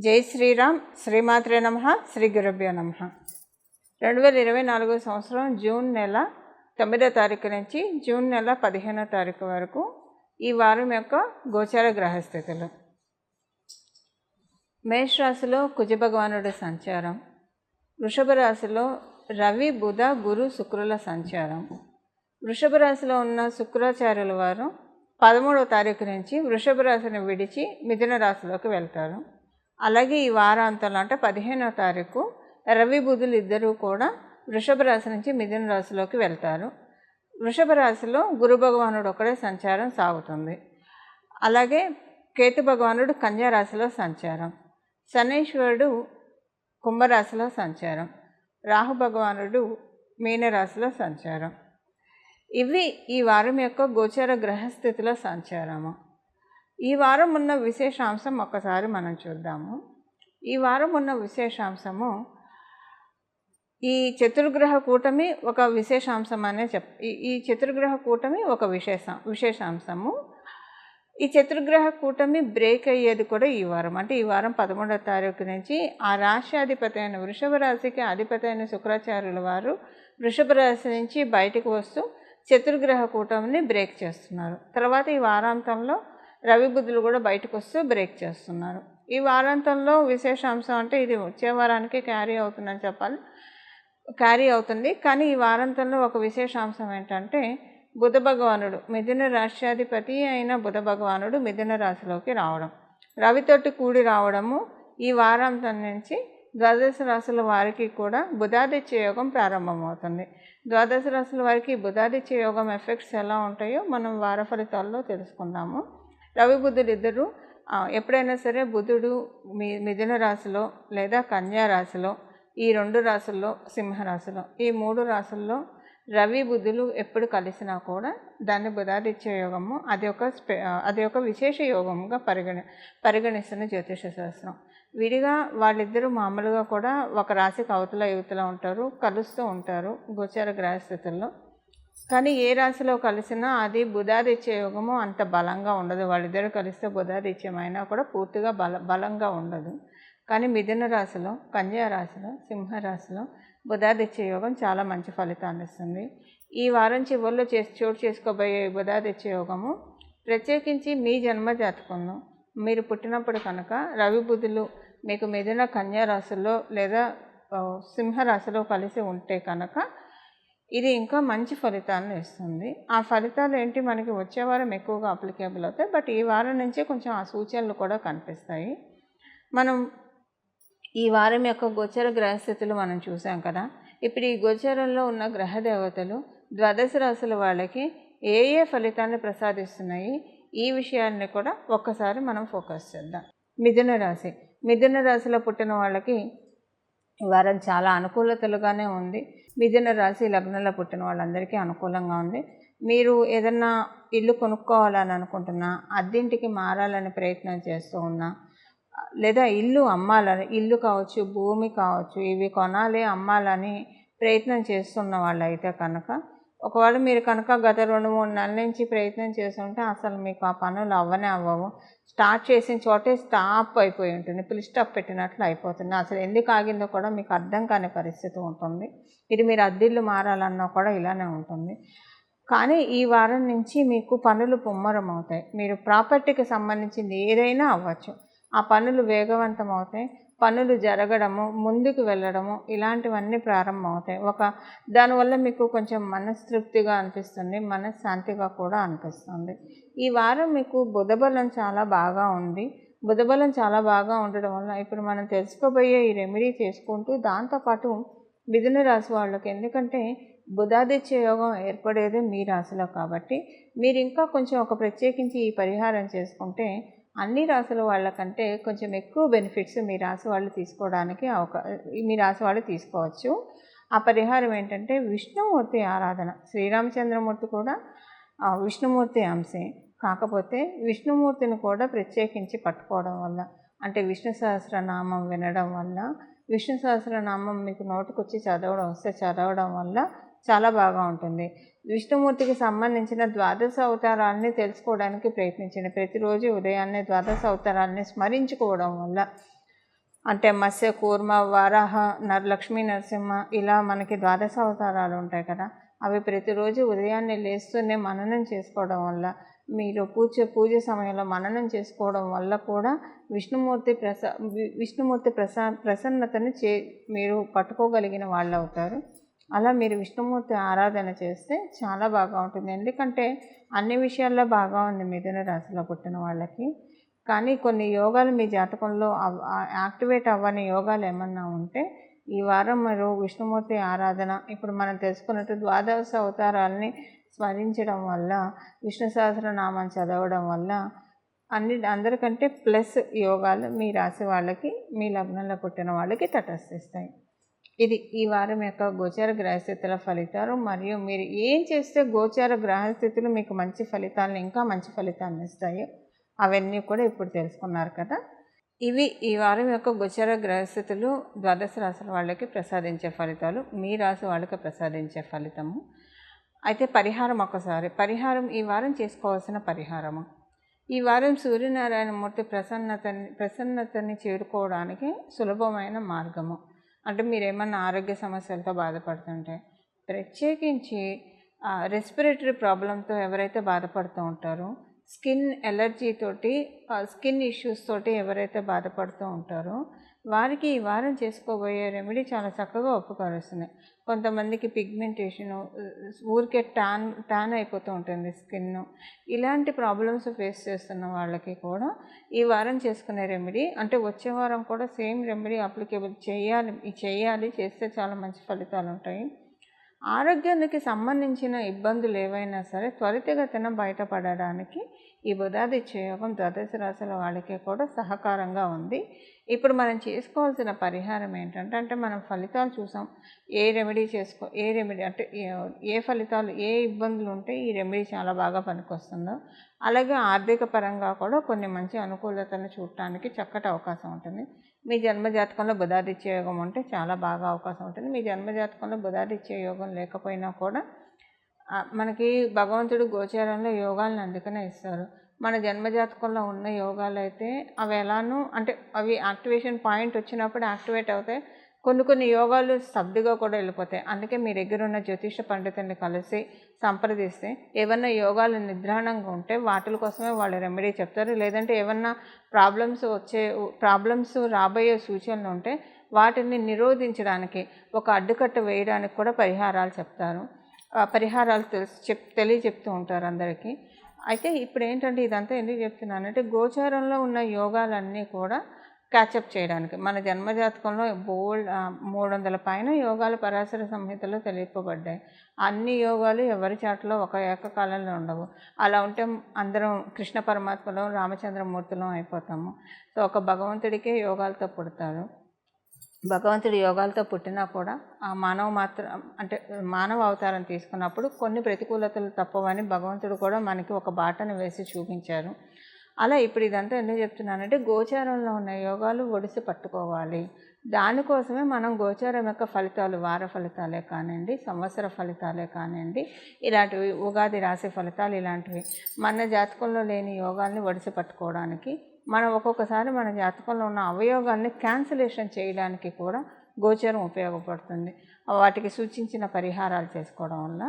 జై శ్రీరామ్. శ్రీమాత్రే నమ. శ్రీ గురుభ్యో నమ. రెండు వేల ఇరవై నాలుగో సంవత్సరం జూన్ నెల తొమ్మిదో తారీఖు నుంచి జూన్ నెల పదిహేనో తారీఖు వరకు ఈ వారం యొక్క గోచార గ్రహస్థితులు. మేషరాశిలో రాశిలో సంచారం. వృషభ రాశిలో రవి బుధ గురు శుక్రుల సంచారం. వృషభ రాశిలో ఉన్న శుక్రాచార్యుల వారు పదమూడవ తారీఖు నుంచి వృషభ రాశిని విడిచి మిథున రాశిలోకి వెళ్తారు. అలాగే ఈ వారాంతంలో అంటే పదిహేనో తారీఖు రవి బుధులు ఇద్దరూ కూడా వృషభ రాశి నుంచి మిథున రాశిలోకి వెళ్తారు. వృషభ రాశిలో గురు భగవానుడు ఒకడే సంచారం సాగుతుంది. అలాగే కేతు భగవానుడు కన్యా రాశిలో సంచారం. శనీశ్వరుడు కుంభరాశిలో సంచారం. రాహు భగవానుడు మీనరాశిలో సంచారం. ఇవి ఈ వారం యొక్క గోచర గ్రహస్థితిలో సంచారము. ఈ వారం ఉన్న విశేషాంశం ఒక్కసారి మనం చూద్దాము. ఈ వారం ఉన్న విశేషాంశము ఈ చతుర్గ్రహ కూటమి ఒక విశేషాంశం అనే చెప్ ఈ- ఈ చతుర్గ్రహ కూటమి ఒక విశేష విశేషాంశము. ఈ చతుర్గ్రహ కూటమి బ్రేక్ అయ్యేది కూడా ఈ వారం. అంటే ఈ వారం పదమూడవ తారీఖు నుంచి ఆ రాశి అధిపతి అయిన వృషభ రాశికి అధిపతి అయిన శుక్రాచార్యుల వారు వృషభ రాశి నుంచి బయటకు వస్తూ చతుర్గ్రహ కూటమిని బ్రేక్ చేస్తున్నారు. తర్వాత ఈ వారాంతంలో రవి బుద్ధులు కూడా బయటకు వస్తూ బ్రేక్ చేస్తున్నారు. ఈ వారాంతంలో విశేషాంశం అంటే ఇది వచ్చే వారానికి క్యారీ అవుతుందని చెప్పాలి. క్యారీ అవుతుంది. కానీ ఈ వారాంతంలో ఒక విశేషాంశం ఏంటంటే బుధ భగవానుడు మిథున రాష్ట్రాధిపతి అయిన బుధ భగవానుడు మిథున రాశిలోకి రావడం. రవితోటి కూడి రావడము ఈ వారాంతం నుంచి ద్వాదశ రాశుల వారికి కూడా బుధాదిత్య యోగం ప్రారంభమవుతుంది. ద్వాదశ రాశుల వారికి బుధాదిత్య యోగం ఎఫెక్ట్స్ ఎలా ఉంటాయో మనం వార ఫలితాల్లో తెలుసుకుందాము. రవి బుధుడు ఇద్దరు. ఎప్పుడైనా సరే బుధుడు మీ మిథున రాశిలో లేదా కన్యా రాశిలో ఈ రెండు రాశుల్లో సింహరాశిలో ఈ మూడు రాశుల్లో రవి బుధులు ఎప్పుడు కలిసినా కూడా దాన్ని బుధాదిత్య యోగము అది ఒక స్పె అది ఒక విశేష యోగముగా పరిగణి పరిగణిస్తున్న జ్యోతిష శాస్త్రం. విడిగా వాళ్ళిద్దరూ మామూలుగా కూడా ఒక రాశికి అవతల యువతల ఉంటారు కలుస్తూ ఉంటారు గోచార గ్రహస్థితుల్లో. కానీ ఏ రాశిలో కలిసినా అది బుధాదిత్య యోగము అంత బలంగా ఉండదు. వాళ్ళిద్దరు కలిస్తే బుధాదిత్యమైనా కూడా పూర్తిగా బల బలంగా ఉండదు. కానీ మిథున రాశిలో కన్యా రాశిలో సింహరాశిలో బుధాదిత్య యోగం చాలా మంచి ఫలితాన్ని ఇస్తుంది. ఈ వారం చివరిలో చేసి చోటు చేసుకోబోయే బుధాదిత్య యోగము ప్రత్యేకించి మీ జన్మ జాతకంలో మీరు పుట్టినప్పుడు కనుక రవి బుధులు మీకు మిథున కన్యా రాశిలో లేదా సింహరాశిలో కలిసి ఉంటే కనుక ఇది ఇంకా మంచి ఫలితాలను ఇస్తుంది. ఆ ఫలితాలు ఏంటి? మనకి వచ్చే వారం ఎక్కువగా అప్లికేబుల్ అవుతాయి. బట్ ఈ వారం నుంచే కొంచెం ఆ సూచనలు కూడా కనిపిస్తాయి. మనం ఈ వారం యొక్క గోచర గ్రహస్థితులు మనం చూసాం కదా. ఇప్పుడు ఈ గోచరంలో ఉన్న గ్రహ దేవతలు ద్వాదశ రాశుల వాళ్ళకి ఏ ఏ ఫలితాన్ని ప్రసాదిస్తున్నాయి? ఈ విషయాన్ని కూడా ఒక్కసారి మనం ఫోకస్ చేద్దాం. మిథున రాశి. మిథున రాశిలో పుట్టిన వాళ్ళకి వారం చాలా అనుకూలతలుగానే ఉంది. మిథున రాశి లగ్నంలో పుట్టిన వాళ్ళందరికీ అనుకూలంగా ఉంది. మీరు ఏదన్నా ఇల్లు కొనుక్కోవాలని అనుకుంటున్నా అద్దెంటికి మారాలని ప్రయత్నం చేస్తూ ఉన్నా లేదా ఇల్లు అమ్మాలని ఇల్లు కావచ్చు భూమి కావచ్చు ఇవి కొనాలి అమ్మాలని ప్రయత్నం చేస్తున్న వాళ్ళు అయితే కనుక ఒకవేళ మీరు కనుక గత రెండు మూడు నెలల నుంచి ప్రయత్నం చేస్తుంటే అసలు మీకు ఆ పనులు అవ్వనే అవ్వవు. స్టార్ట్ చేసిన చోటే స్టాప్ అయిపోయి ఉంటుంది. పులి స్టాప్ పెట్టినట్లు అయిపోతుంది. అసలు ఎందుకు ఆగిందో కూడా మీకు అర్థం కాని పరిస్థితి ఉంటుంది. ఇది మీరు అద్దిల్లు మారాలన్నా కూడా ఇలానే ఉంటుంది. కానీ ఈ వారం నుంచి మీకు పనులు పుమ్మరం అవుతాయి. మీరు ప్రాపర్టీకి సంబంధించింది ఏదైనా అవ్వచ్చు. ఆ పనులు వేగవంతం అవుతాయి పనులు జరగడము ముందుకు వెళ్ళడము ఇలాంటివన్నీ ప్రారంభమవుతాయి. ఒక దానివల్ల మీకు కొంచెం మనస్తృప్తిగా అనిపిస్తుంది మనశ్శాంతిగా కూడా అనిపిస్తుంది. ఈ వారం మీకు బుధబలం చాలా బాగా ఉంది. బుధబలం చాలా బాగా ఉండడం వల్ల ఇప్పుడు మనం తెలుసుకోబోయే ఈ రెమెడీ చేసుకుంటూ దాంతోపాటు మిథున రాశి వాళ్ళకి ఎందుకంటే బుధాదిత్య యోగం ఏర్పడేది మీ రాశిలో కాబట్టి మీరు ఇంకా కొంచెం ఒక ప్రత్యేకించి ఈ పరిహారం చేసుకుంటే అన్ని రాసుల వాళ్ళకంటే కొంచెం ఎక్కువ బెనిఫిట్స్ మీ రాశి వాళ్ళు తీసుకోవడానికి అవకా మీ రాశి వాళ్ళు తీసుకోవచ్చు. ఆ పరిహారం ఏంటంటే విష్ణుమూర్తి ఆరాధన. శ్రీరామచంద్రమూర్తి కూడా విష్ణుమూర్తి అంశే. కాకపోతే విష్ణుమూర్తిని కూడా ప్రత్యేకించి పట్టుకోవడం వల్ల అంటే విష్ణు సహస్రనామం వినడం వల్ల విష్ణు సహస్రనామం మీకు నోటుకొచ్చి చదవడం వస్తే చదవడం వల్ల చాలా బాగా ఉంటుంది. విష్ణుమూర్తికి సంబంధించిన ద్వాదశ అవతారాలని తెలుసుకోవడానికి ప్రయత్నించండి. ప్రతిరోజు ఉదయాన్నే ద్వాదశ అవతారాలని స్మరించుకోవడం వల్ల అంటే మత్స్య కూర్మ వరాహ నర లక్ష్మీ నరసింహ ఇలా మనకి ద్వాదశ అవతారాలు ఉంటాయి కదా. అవి ప్రతిరోజు ఉదయాన్నే లేస్తూనే మననం చేసుకోవడం వల్ల మీరు పూజ పూజ సమయంలో మననం చేసుకోవడం వల్ల కూడా విష్ణుమూర్తి ప్రస వి- విష్ణుమూర్తి ప్రసా ప్రసన్నతను చే మీరు పట్టుకోగలిగిన వాళ్ళు అవుతారు. అలా మీరు విష్ణుమూర్తి ఆరాధన చేస్తే చాలా బాగా ఉంటుంది. ఎందుకంటే అన్ని విషయాల్లో బాగా ఉంది మిథున రాశిలో పుట్టిన వాళ్ళకి. కానీ కొన్ని యోగాలు మీ జాతకంలో అవ్- యాక్టివేట్ అవ్వని యోగాలు ఏమన్నా ఉంటే ఈ వారం మీరు విష్ణుమూర్తి ఆరాధన ఇప్పుడు మనం తెలుసుకున్నట్టు ద్వాదశ అవతారాలని స్మరించడం వల్ల విష్ణు సహస్రనామం చదవడం వల్ల అన్ని అందరికంటే ప్లస్ యోగాలు మీ రాశి వాళ్ళకి మీ లగ్నంలో పుట్టిన వాళ్ళకి తటస్థిస్తాయి. ఇది ఈ వారం యొక్క గోచార గ్రహస్థితుల ఫలితాలు మరియు మీరు ఏం చేస్తే గోచార గ్రహస్థితులు మీకు మంచి ఫలితాలను ఇంకా మంచి ఫలితాన్ని ఇస్తాయి అవన్నీ కూడా ఇప్పుడు తెలుసుకున్నారు కదా. ఇవి ఈ వారం యొక్క గోచార గ్రహస్థితులు ద్వాదశ రాశుల వాళ్ళకి ప్రసాదించే ఫలితాలు మీ రాశి వాళ్ళకి ప్రసాదించే ఫలితము. అయితే పరిహారం ఒకసారి పరిహారం ఈ వారం చేసుకోవాల్సిన పరిహారము. ఈ వారం సూర్యనారాయణ మూర్తి ప్రసన్నతని ప్రసన్నతని చేరుకోవడానికి సులభమైన మార్గము. అంటే మీరు ఏమన్నా ఆరోగ్య సమస్యలతో బాధపడుతుంటే ప్రత్యేకించి రెస్పిరేటరీ ప్రాబ్లంతో ఎవరైతే బాధపడుతూ ఉంటారో స్కిన్ ఎలర్జీ తోటి స్కిన్ ఇష్యూస్ తోటి ఎవరైతే బాధపడుతూ ఉంటారో వారికి ఈ వారం చేసుకోబోయే రెమెడీ చాలా చక్కగా ఉపకరిస్తుంది కొంతమందికి పిగ్మెంటేషను ఊరికే ట్యాన్ ట్యాన్ అయిపోతూ ఉంటుంది స్కిన్ ఇలాంటి ప్రాబ్లమ్స్ ఫేస్ చేస్తున్న వాళ్ళకి కూడా ఈ వారం చేసుకునే రెమెడీ అంటే వచ్చే వారం కూడా సేమ్ రెమెడీ అప్లికేబుల్ చేయాలి చేయాలి చేస్తే చాలా మంచి ఫలితాలు ఉంటాయి. ఆరోగ్యానికి సంబంధించిన ఇబ్బందులు ఏవైనా సరే త్వరితగతిన బయటపడడానికి ఈ బుధాదిత్య యోగం ద్వాదశ రాశుల వాళ్ళకి కూడా సహకారంగా ఉంది. ఇప్పుడు మనం చేసుకోవాల్సిన పరిహారం ఏంటంటే అంటే మనం ఫలితాలు చూసాం. ఏ రెమెడీ చేసుకో ఏ రెమెడీ అంటే ఏ- ఏ ఫలితాలు ఏ ఇబ్బందులు ఉంటే ఈ రెమెడీ చాలా బాగా పనికొస్తుందో అలాగే ఆర్థిక పరంగా కూడా కొన్ని మంచి అనుకూలతను చూడటానికి చక్కటి అవకాశం ఉంటుంది. మీ జన్మజాతకంలో బుధాదిత్య యోగం ఉంటే చాలా బాగా అవకాశం ఉంటుంది. మీ జన్మజాతకంలో బుధాదిత్య యోగం లేకపోయినా కూడా మనకి భగవంతుడు గోచారంలో యోగాలను అందుకనే ఇస్తారు. మన జన్మజాతకంలో ఉన్న యోగాలు అయితే అవి ఎలానూ అంటే అవి యాక్టివేషన్ పాయింట్ వచ్చినప్పుడు యాక్టివేట్ అవుతాయి. కొన్ని కొన్ని యోగాలు స్తబ్దుగా కూడా వెళ్ళిపోతాయి. అందుకే మీ దగ్గర ఉన్న జ్యోతిష పండితుల్ని కలిసి సంప్రదిస్తే ఏమన్నా యోగాలు నిద్రాణంగా ఉంటే వాటి కోసమే వాళ్ళు రెమెడీ చెప్తారు. లేదంటే ఏమన్నా ప్రాబ్లమ్స్ వచ్చే ప్రాబ్లమ్స్ రాబోయే సూచనలు ఉంటే వాటిని నిరోధించడానికి ఒక అడ్డుకట్ట వేయడానికి కూడా పరిహారాలు చెప్తారు. పరిహారాలు తెలిసి చెప్ తెలియచెప్తూ ఉంటారు అందరికీ. అయితే ఇప్పుడు ఏంటంటే ఇదంతా ఎందుకు చెప్తున్నానంటే గోచారంలో ఉన్న యోగాలన్నీ కూడా క్యాచప్ చేయడానికి. మన జన్మజాతకంలో బోల్డ్ మూడు వందల పైన యోగాలు పరాశర సంహితలో తెలియపబడ్డాయి. అన్ని యోగాలు ఎవరి చాట్లో ఒక ఏకకాలంలో ఉండవు. అలా ఉంటే అందరం కృష్ణ పరమాత్మలో రామచంద్రమూర్తిలో అయిపోతాము. సో ఒక భగవంతుడికే యోగాలతో పుడతారు. భగవంతుడి యోగాలతో పుట్టినా కూడా ఆ మానవ మాత్ర అంటే మానవ అవతారం తీసుకున్నప్పుడు కొన్ని ప్రతికూలతలు తప్పవని భగవంతుడు కూడా మనకి ఒక బాటను వేసి చూపించారు. అలా ఇప్పుడు ఇదంతా ఎందుకు చెప్తున్నానంటే గోచారంలో ఉన్న యోగాలు ఒడిసి పట్టుకోవాలి. దానికోసమే మనం గోచారం యొక్క ఫలితాలు వార ఫలితాలే కానివ్వండి సంవత్సర ఫలితాలే కానివ్వండి ఇలాంటివి ఉగాది రాశి ఫలితాలు ఇలాంటివి మన జాతకంలో లేని యోగాల్ని ఒడిసి పట్టుకోవడానికి మనం ఒక్కొక్కసారి మన జాతకంలో ఉన్న అవయోగాల్ని క్యాన్సిలేషన్ చేయడానికి కూడా గోచరం ఉపయోగపడుతుంది. వాటికి సూచించిన పరిహారాలు చేసుకోవడం వల్ల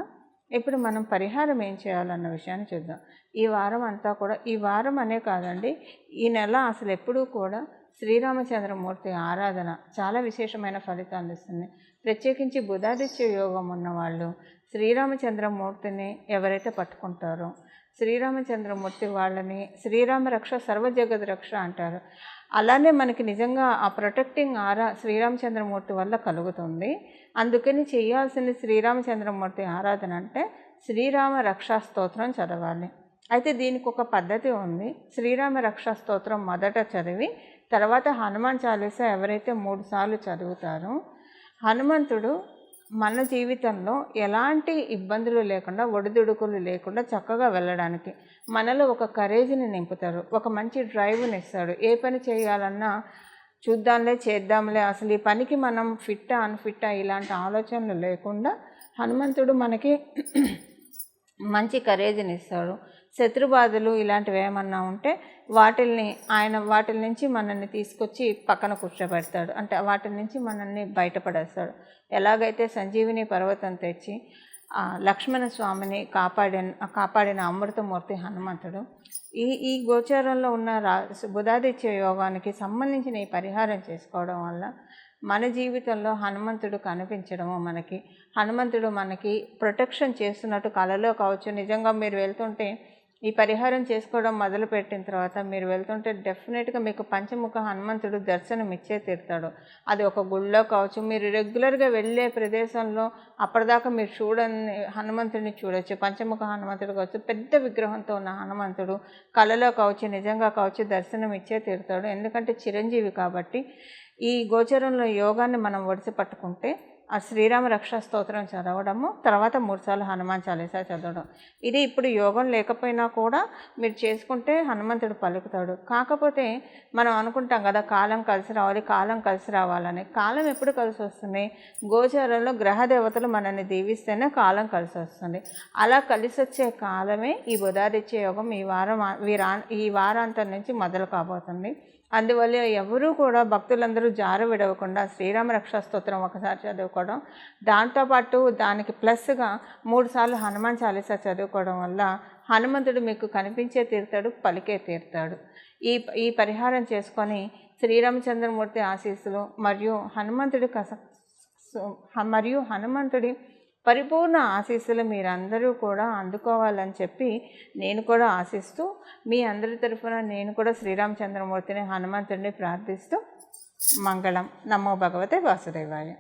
ఇప్పుడు మనం పరిహారం ఏం చేయాలన్న విషయాన్ని చూద్దాం. ఈ వారం అంతా కూడా ఈ వారం అనే కాదండి ఈ నెల అసలు ఎప్పుడూ కూడా శ్రీరామచంద్రమూర్తి ఆరాధన చాలా విశేషమైన ఫలితాలు ఇస్తుంది ప్రత్యేకించి బుధాదిత్య యోగం ఉన్నవాళ్ళు శ్రీరామచంద్రమూర్తిని ఎవరైతే పట్టుకుంటారో శ్రీరామచంద్రమూర్తి వాళ్ళని శ్రీరామ రక్ష సర్వజగద్ రక్ష అంటారు. అలానే మనకి నిజంగా ఆ ప్రొటెక్టింగ్ ఆరా శ్రీరామచంద్రమూర్తి వల్ల కలుగుతుంది. అందుకని చేయాల్సిన శ్రీరామచంద్రమూర్తి ఆరాధన అంటే శ్రీరామ రక్షా స్తోత్రం చదవాలి. అయితే దీనికి ఒక పద్ధతి ఉంది. శ్రీరామ రక్షా స్తోత్రం మొదట చదివి తర్వాత హనుమాన్ చాలీసా ఎవరైతే మూడు సార్లు చదువుతారో హనుమంతుడు మన జీవితంలో ఎలాంటి ఇబ్బందులు లేకుండా ఒడిదుడుకులు లేకుండా చక్కగా వెళ్ళడానికి మనలో ఒక కరేజ్ని నింపుతారు. ఒక మంచి డ్రైవ్ని ఇస్తాడు ఏ పని చేయాలన్నా చూద్దాంలే చేద్దాంలే. అసలు ఈ పనికి మనం ఫిట్టా అన్ఫిట్టా ఇలాంటి ఆలోచనలు లేకుండా హనుమంతుడు మనకి మంచి కరేజ్ని ఇస్తాడు. శత్రుబాధలు ఇలాంటివి ఏమన్నా ఉంటే వాటిల్ని ఆయన వాటిల నుంచి మనల్ని తీసుకొచ్చి పక్కన కూర్చోబెడతాడు. అంటే వాటి నుంచి మనల్ని బయటపడేస్తాడు. ఎలాగైతే సంజీవిని పర్వతం తెచ్చి లక్ష్మణ స్వామిని కాపాడిన కాపాడిన అమృతమూర్తి హనుమంతుడు. ఈ ఈ గోచారంలో ఉన్న రా బుధాదిత్య యోగానికి సంబంధించిన ఈ పరిహారం చేసుకోవడం వల్ల మన జీవితంలో హనుమంతుడు కనిపించడము మనకి. హనుమంతుడు మనకి ప్రొటెక్షన్ చేస్తున్నట్టు కళలో కావచ్చు. నిజంగా మీరు వెళ్తుంటే ఈ పరిహారం చేసుకోవడం మొదలుపెట్టిన తర్వాత మీరు వెళ్తుంటే డెఫినెట్గా మీకు పంచముఖ హనుమంతుడు దర్శనం ఇచ్చే తీరుతాడు. అది ఒక గుళ్ళో కావచ్చు మీరు రెగ్యులర్గా వెళ్ళే ప్రదేశంలో అప్పటిదాకా మీరు చూడని హనుమంతుడిని చూడొచ్చు పంచముఖ హనుమంతుడు కావచ్చు పెద్ద విగ్రహంతో ఉన్న హనుమంతుడు కళలో కావచ్చు నిజంగా కావచ్చు దర్శనం ఇచ్చే తీరుతాడు. ఎందుకంటే చిరంజీవి కాబట్టి ఈ గోచరంలో యోగాన్ని మనం ఒడిసి పట్టుకుంటే ఆ శ్రీరామ రక్షా స్తోత్రం చదవడము తర్వాత మూడుసార్లు హనుమాన్ చాలీసా చదవడం. ఇది ఇప్పుడు యోగం లేకపోయినా కూడా మీరు చేసుకుంటే హనుమంతుడు పలుకుతాడు. కాకపోతే మనం అనుకుంటాం కదా కాలం కలిసి రావాలి కాలం కలిసి రావాలని. కాలం ఎప్పుడు కలిసి వస్తుంది? గోచారంలో గ్రహ దేవతలు మనల్ని దీవిస్తేనే కాలం కలిసి వస్తుంది. అలా కలిసి వచ్చే కాలమే ఈ బుధాదిత్య యోగం. ఈ వారం వీరా ఈ వారాంతం నుంచి మొదలు కాబోతుంది. అందువల్ల ఎవరూ కూడా భక్తులందరూ జార విడవకుండా శ్రీరామ రక్షా స్తోత్రం ఒకసారి చదువుకోవడం. దాంతోపాటు దానికి ప్లస్గా మూడుసార్లు హనుమాన్ చాలీసా చదువుకోవడం వల్ల హనుమంతుడు మీకు కనిపించే తీరుతాడు పలికే తీరుతాడు. ఈ ఈ పరిహారం చేసుకొని శ్రీరామచంద్రమూర్తి ఆశీస్సులు మరియు హనుమంతుడి కస మరియు హనుమంతుడి పరిపూర్ణ ఆశీస్సులు మీరందరూ కూడా అందుకోవాలని చెప్పి నేను కూడా ఆశిస్తూ మీ అందరి తరఫున నేను కూడా శ్రీరామచంద్రమూర్తిని హనుమంతుడిని ప్రార్థిస్తూ మంగళం. నమో భగవతే వాసుదేవాయ.